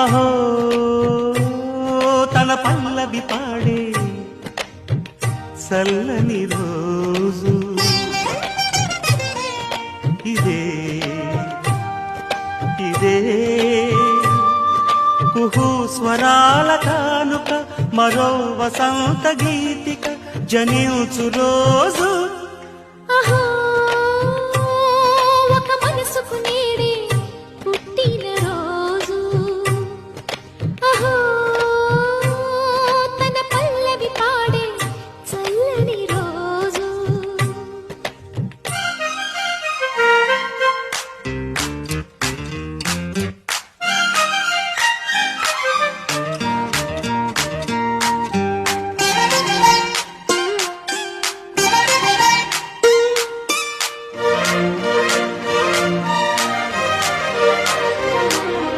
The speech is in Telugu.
అహో తన పల్లవి పాడే చల్లని రోజు. ఇదే ఇదే కుహు స్వరాల కానుక మరో వసంత గీతిక జనించు రోజు. Mm-hmm.